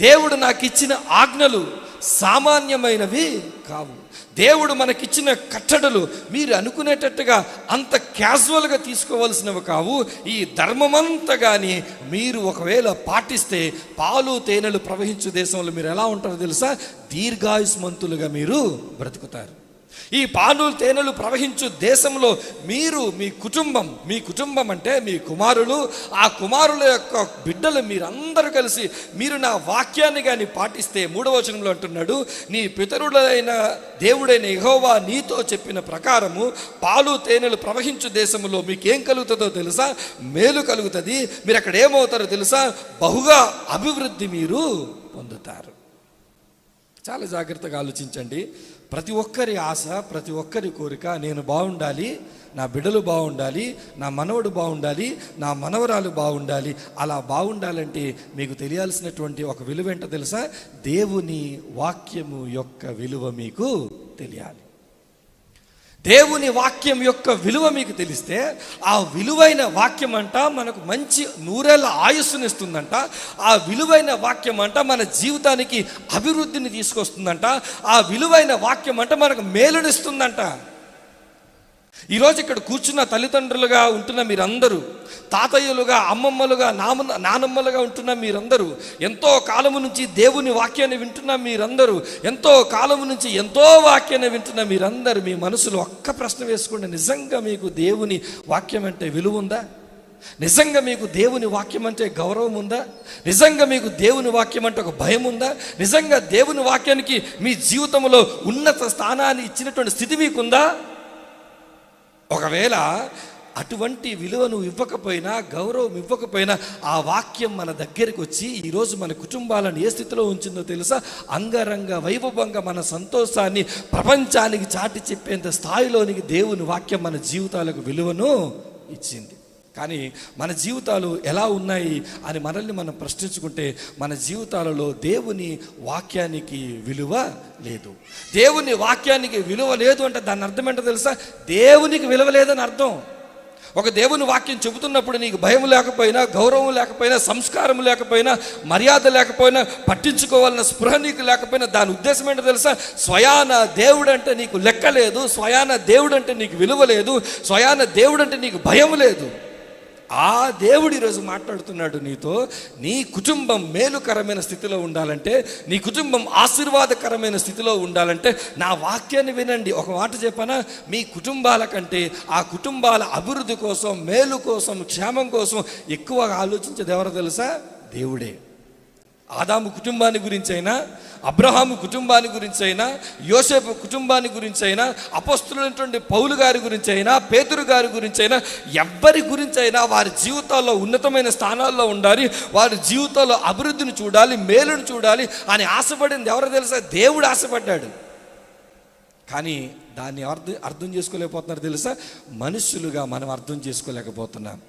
దేవుడు నాకు ఇచ్చిన ఆజ్ఞలు సామాన్యమైనవి కావు. దేవుడు మనకిచ్చిన కట్టడలు మీరు అనుకునేటట్టుగా అంత క్యాజువల్గా తీసుకోవాల్సినవి కావు. ఈ ధర్మమంతా కానీ మీరు ఒకవేళ పాటిస్తే పాలు తేనెలు ప్రవహించు దేశంలో మీరు ఎలా ఉంటారో తెలుసా? దీర్ఘాయుష్మంతులుగా మీరు బ్రతుకుతారు. ఈ పాలు తేనెలు ప్రవహించు దేశంలో మీరు మీ కుటుంబం మీ కుటుంబం అంటే మీ కుమారులు ఆ కుమారుల యొక్క బిడ్డలు మీరందరూ కలిసి మీరు నా వాక్యాన్ని కానీ పాటిస్తే మూడవచనంలో అంటున్నాడు నీ పితరుడైన దేవుడైన యహోవా నీతో చెప్పిన ప్రకారము పాలు తేనెలు ప్రవహించు దేశంలో మీకేం కలుగుతుందో తెలుసా? మేలు కలుగుతుంది. మీరు అక్కడ ఏమవుతారో తెలుసా? బహుగా అభివృద్ధి మీరు పొందుతారు. చాలా జాగ్రత్తగా ఆలోచించండి. ప్రతి ఒక్కరి ఆశ ప్రతి ఒక్కరి కోరిక నేను బాగుండాలి నా బిడ్డలు బాగుండాలి నా మనవడు బాగుండాలి నా మనవరాలు బాగుండాలి. అలా బాగుండాలంటే మీకు తెలియాల్సినటువంటి ఒక విలువ ఏంటో తెలుసా? దేవుని వాక్యము యొక్క విలువ మీకు తెలియాలి. దేవుని వాక్యం యొక్క విలువ మీకు తెలిస్తే ఆ విలువైన వాక్యం అంట మనకు మంచి నూరేళ్ళ ఆయుస్సునిస్తుందంట. ఆ విలువైన వాక్యం అంట మన జీవితానికి అభివృద్ధిని తీసుకొస్తుందంట. ఆ విలువైన వాక్యం అంట మనకు మేలునిస్తుందంట. ఈరోజు ఇక్కడ కూర్చున్న తల్లిదండ్రులుగా ఉంటున్న మీరందరూ తాతయ్యలుగా అమ్మమ్మలుగా నామ నానమ్మలుగా ఉంటున్న మీరందరూ ఎంతో కాలము నుంచి దేవుని వాక్యాన్ని వింటున్న మీరందరూ ఎంతో కాలము నుంచి ఎంతో వాక్యాన్ని వింటున్న మీరందరూ మీ మనసులో ఒక్క ప్రశ్న వేసుకోండి. నిజంగా మీకు దేవుని వాక్యం అంటే విలువ ఉందా? నిజంగా మీకు దేవుని వాక్యం అంటే గౌరవం ఉందా? నిజంగా మీకు దేవుని వాక్యం అంటే ఒక భయం ఉందా? నిజంగా దేవుని వాక్యానికి మీ జీవితంలో ఉన్నత స్థానాన్ని ఇచ్చినటువంటి స్థితి మీకుందా? ఒకవేళ అటువంటి విలువ నువ్వు ఇవ్వకపోయినా గౌరవం ఇవ్వకపోయినా ఆ వాక్యం మన దగ్గరికి వచ్చి ఈరోజు మన కుటుంబాలను ఏ స్థితిలో ఉంచిందో తెలుసా? అంగరంగ వైభవంగా మన సంతోషాన్ని ప్రపంచానికి చాటి చెప్పేంత స్థాయిలోనికి దేవుని వాక్యం మన జీవితాలకు విలువను ఇచ్చింది. కానీ మన జీవితాలు ఎలా ఉన్నాయి అని మనల్ని మనం ప్రశ్నించుకుంటే మన జీవితాలలో దేవుని వాక్యానికి విలువ లేదు. దేవుని వాక్యానికి విలువ లేదు అంటే దాని అర్థం ఏంటో తెలుసా? దేవునికి విలువ లేదని అర్థం. ఒక దేవుని వాక్యం చెబుతున్నప్పుడు నీకు భయం లేకపోయినా గౌరవం లేకపోయినా సంస్కారం లేకపోయినా మర్యాద లేకపోయినా పట్టించుకోవాలన్న స్పృహ నీకు లేకపోయినా దాని ఉద్దేశం ఏంటో తెలుసా? స్వయాన దేవుడు అంటే నీకు లెక్క లేదు స్వయాన దేవుడు అంటే నీకు విలువ లేదు స్వయాన దేవుడు అంటే నీకు భయం లేదు. ఆ దేవుడు ఈరోజు మాట్లాడుతున్నాడు నీతో. నీ కుటుంబం మేలుకరమైన స్థితిలో ఉండాలంటే నీ కుటుంబం ఆశీర్వాదకరమైన స్థితిలో ఉండాలంటే నా వాక్యాన్ని వినండి. ఒక మాట చెప్పనా? మీ కుటుంబాల కంటే ఆ కుటుంబాల అభివృద్ధి కోసం మేలు కోసం క్షేమం కోసం ఎక్కువగా ఆలోచించేది ఎవరో తెలుసా? దేవుడే. ఆదాము కుటుంబాన్ని గురించి అయినా అబ్రహాము కుటుంబాన్ని గురించి అయినా యోసేపు కుటుంబాన్ని గురించి అయినా అపస్తులైనటువంటి పౌలు గారి గురించి అయినా పేతురు గారి గురించి అయినా ఎవ్వరి గురించి అయినా వారి జీవితాల్లో ఉన్నతమైన స్థానాల్లో ఉండాలి వారి జీవితాల్లో అభివృద్ధిని చూడాలి మేలును చూడాలి అని ఆశపడింది ఎవరో తెలుసా? దేవుడు ఆశపడ్డాడు. కానీ దాన్ని అర్థం అర్థం చేసుకోలేకపోతున్నారు తెలుసా? మనుషులుగా మనం అర్థం చేసుకోలేకపోతున్నాం.